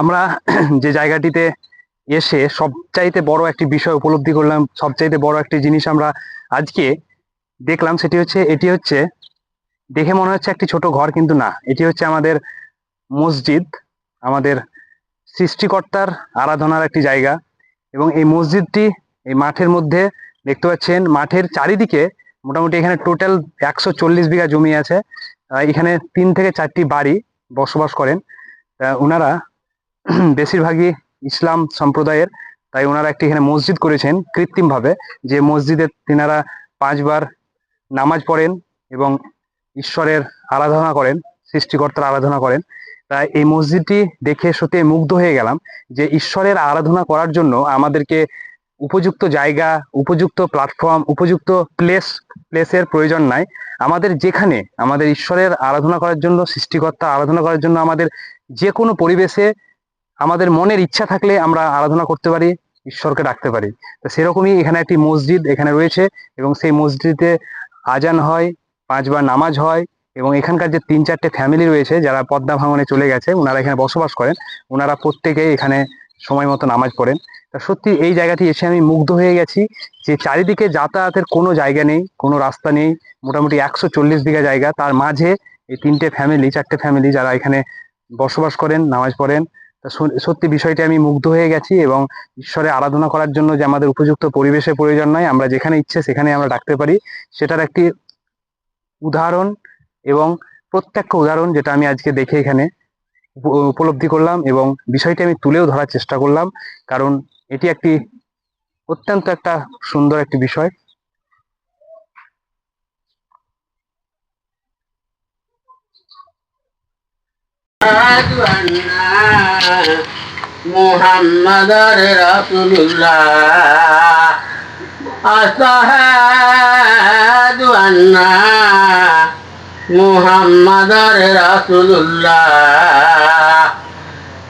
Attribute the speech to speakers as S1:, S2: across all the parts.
S1: আমরা যে জায়গাটিতে এসে সবচাইতে বড় একটি বিষয় উপলব্ধি করলাম, সবচাইতে বড় একটি জিনিস আমরা আজকে দেখলাম সেটি হচ্ছে, এটি হচ্ছে দেখে মনে হচ্ছে একটি ছোট ঘর কিন্তু না। এটি হচ্ছে আমাদের মসজিদ, আমাদের সৃষ্টিকর্তার আরাধনার একটি জায়গা এবং এই মসজিদটি এই মাঠের মধ্যে দেখতে পাচ্ছেন, মাঠের চারিদিকে মোটামুটি এখানে টোটাল একশো চল্লিশ বিঘা জমি আছে। এখানে তিন থেকে চারটি বাড়ি বসবাস করেন। ওনারা বেশিরভাগই ইসলাম সম্প্রদায়ের, তাই ওনারা একটি এখানে মসজিদ করেছেন কৃত্রিমভাবে, যে মসজিদে তিনারা পাঁচবার নামাজ পড়েন এবং ঈশ্বরের আরাধনা করেন, সৃষ্টিকর্তার আরাধনা করেন। তাই এই মসজিদটি দেখে সত্যি মুগ্ধ হয়ে গেলাম যে ঈশ্বরের আরাধনা করার জন্য আমাদেরকে উপযুক্ত জায়গা, উপযুক্ত প্ল্যাটফর্ম উপযুক্ত প্লেস প্লেসের প্রয়োজন নাই। আমাদের যেখানে আমাদের ঈশ্বরের আরাধনা করার জন্য, সৃষ্টিকর্তা আরাধনা করার জন্য আমাদের যে কোনো পরিবেশে আমাদের মনের ইচ্ছা থাকলে আমরা আরাধনা করতে পারি, ঈশ্বরকে ডাকতে পারি। তো সেরকমই এখানে একটি মসজিদ এখানে রয়েছে এবং সেই মসজিদে আজান হয়, পাঁচবার নামাজ হয় এবং এখানকার যে তিন চারটে ফ্যামিলি রয়েছে যারা পদ্মা ভাঙনে চলে গেছে ওনারা এখানে বসবাস করেন। ওনারা প্রত্যেকেই এখানে সময় মতো নামাজ পড়েন। তা সত্যি এই জায়গাটি এসে আমি মুগ্ধ হয়ে গেছি যে চারিদিকে যাতায়াতের কোনো জায়গা নেই, কোনো রাস্তা নেই, মোটামুটি একশো চল্লিশ বিঘা জায়গা। তার মাঝে এই তিনটে ফ্যামিলি চারটে ফ্যামিলি যারা এখানে বসবাস করেন, নামাজ পড়েন, তা সত্যি বিষয়টি আমি মুগ্ধ হয়ে গেছি এবং ঈশ্বরে আরাধনা করার জন্য যে আমাদের উপযুক্ত পরিবেশের প্রয়োজন নয়, আমরা যেখানে ইচ্ছে সেখানে আমরা ডাকতে পারি। সেটার একটি উদাহরণ এবং প্রত্যক্ষ উদাহরণ যেটা আমি আজকে দেখে এখানে। উপলব্ধি করলাম এবং বিষয়টি আমি তুলেও ধরার চেষ্টা করলাম। কারণ এটি একটি অত্যন্ত একটা সুন্দর একটি বিষয়।
S2: মুহাম্মাদার রাসূলুল্লাহ। আশহাদু আন্না মুহাম্মাদার রাসূলুল্লাহ।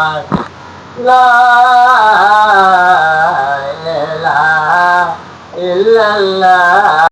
S2: আকবার লা ইলাহা ইল্লাল্লাহ।